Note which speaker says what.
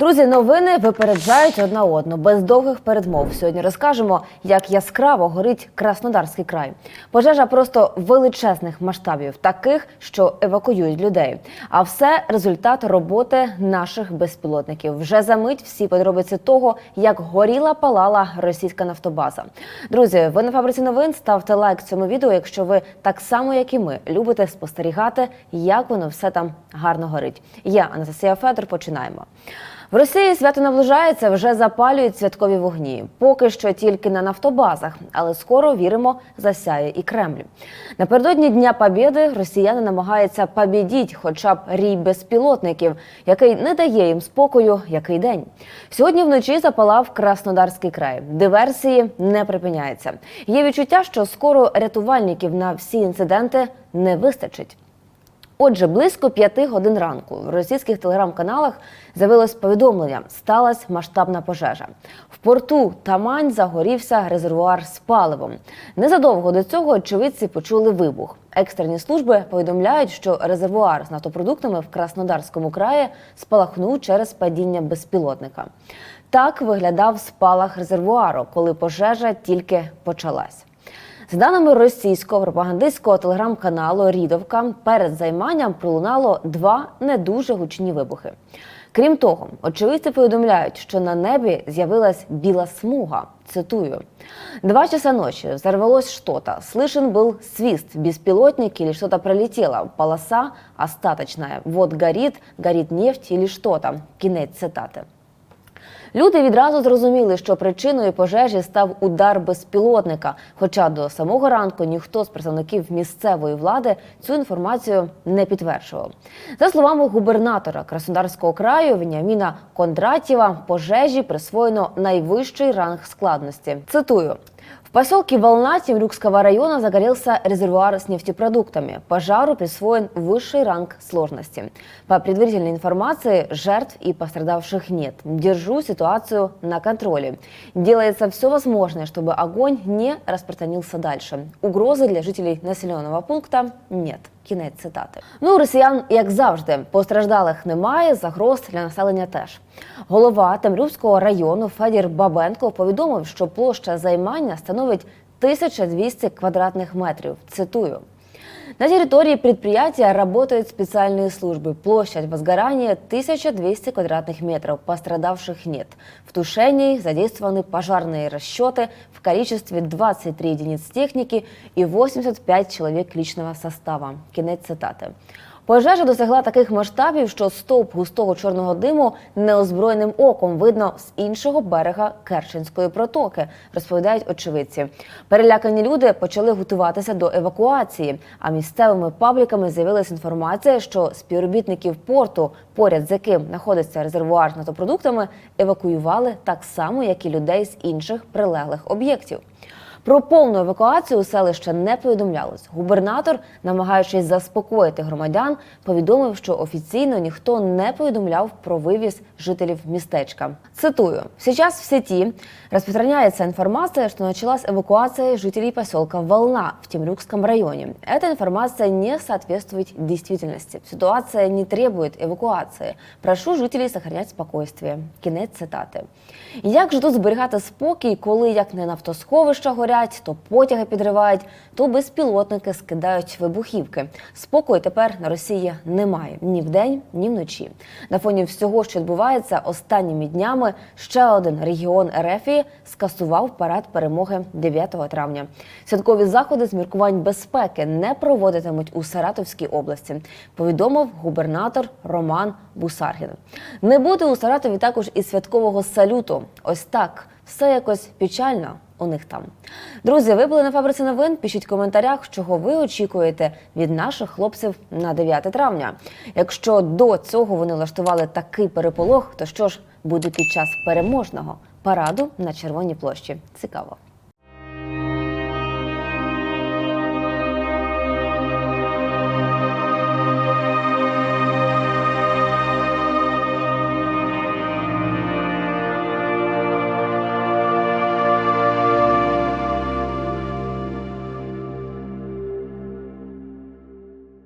Speaker 1: Друзі, новини випереджають одна одну без довгих передмов. Сьогодні розкажемо, як яскраво горить Краснодарський край. Пожежа просто величезних масштабів, таких, що евакуюють людей. А все результат роботи наших безпілотників. Вже за мить всі подробиці того, як горіла палала російська нафтобаза. Друзі, ви на фабриці новин ставте лайк цьому відео, якщо ви так само, як і ми, любите спостерігати, як воно все там гарно горить. Я Анастасія Федор. Починаємо. В Росії свято наближається, вже запалюють святкові вогні. Поки що тільки на нафтобазах, але скоро віримо, засяє і Кремль. Напередодні Дня Побєди росіяни намагаються побідіть хоча б рій безпілотників, який не дає їм спокою, який день. Сьогодні вночі запалав Краснодарський край. Диверсії не припиняються. Є відчуття, що скоро рятувальників на всі інциденти не вистачить. Отже, близько п'яти годин ранку в російських телеграм-каналах з'явилось повідомлення: сталася масштабна пожежа. В порту Тамань загорівся резервуар з паливом. Незадовго до цього очевидці почули вибух. Екстрені служби повідомляють, що резервуар з нафтопродуктами в Краснодарському краї спалахнув через падіння безпілотника. Так виглядав спалах резервуару, коли пожежа тільки почалась. За даними російського пропагандистського телеграм-каналу Рідовка, перед займанням пролунало два не дуже гучні вибухи. Крім того, очевидці повідомляють, що на небі з'явилась біла смуга. Цитую: «Два часа ночи взорвалось что-то. Слышен был свист, беспилотник или что-то пролетело. Полоса остаточная. Вот горит, горит нефть или что-то». Кінець цитати. Люди відразу зрозуміли, що причиною пожежі став удар безпілотника. Хоча до самого ранку ніхто з представників місцевої влади цю інформацію не підтверджував. За словами губернатора Краснодарського краю Веніаміна Кондратєва, пожежі присвоєно найвищий ранг складності. Цитую. В поселке Волна Темрюкского района загорелся резервуар с нефтепродуктами. Пожару присвоен высший ранг сложности. По предварительной информации, жертв и пострадавших нет. Держу ситуацию на контроле. Делается все возможное, чтобы огонь не распространился дальше. Угрозы для жителей населенного пункта нет. Кінець цитати. Ну, росіян, як завжди, постраждалих немає, загроз для населення теж. Голова Темрювського району Федір Бабенко повідомив, що площа займання становить 1200 квадратних метрів. Цитую. На территории предприятия работают специальные службы. Площадь возгорания 1200 квадратных метров. Пострадавших нет. В тушении задействованы пожарные расчеты в количестве 23 единиц техники и 85 человек личного состава. Кінець цитати. Пожежа досягла таких масштабів, що стовп густого чорного диму неозброєним оком видно з іншого берега Керченської протоки, розповідають очевидці. Перелякані люди почали готуватися до евакуації. А місцевими пабліками з'явилася інформація, що співробітників порту, поряд з яким знаходиться резервуар з нафтопродуктами, евакуювали так само, як і людей з інших прилеглих об'єктів. Про повну евакуацію селища не повідомлялось. Губернатор, намагаючись заспокоїти громадян, повідомив, що офіційно ніхто не повідомляв про вивіз жителів містечка. Цитую: «Сейчас в сети распространяется информация, что началась эвакуация жителей поселка Волна в Темрюкском районе. Эта информация не соответствует действительности. Ситуация не требует эвакуации. Прошу жителей сохранять спокойствие. Кінець цитати. Як же тут зберігати спокій, коли як не нафтосховища горять, то потяги підривають, то безпілотники скидають вибухівки. Спокою тепер на Росії немає ні вдень, ні вночі. На фоні всього, що відбувається останніми днями, ще один регіон Ерефії скасував парад перемоги 9 травня. Святкові заходи з міркувань безпеки не проводитимуть у Саратовській області. Повідомив губернатор Роман Бусаргін. Не буде у Саратові також і святкового салюту. Ось так все якось печально у них там. Друзі, ви були на фабриці новин. Пишіть в коментарях, чого ви очікуєте від наших хлопців на 9 травня. Якщо до цього вони влаштували такий переполох, то що ж буде під час переможного параду на Червоній площі? Цікаво.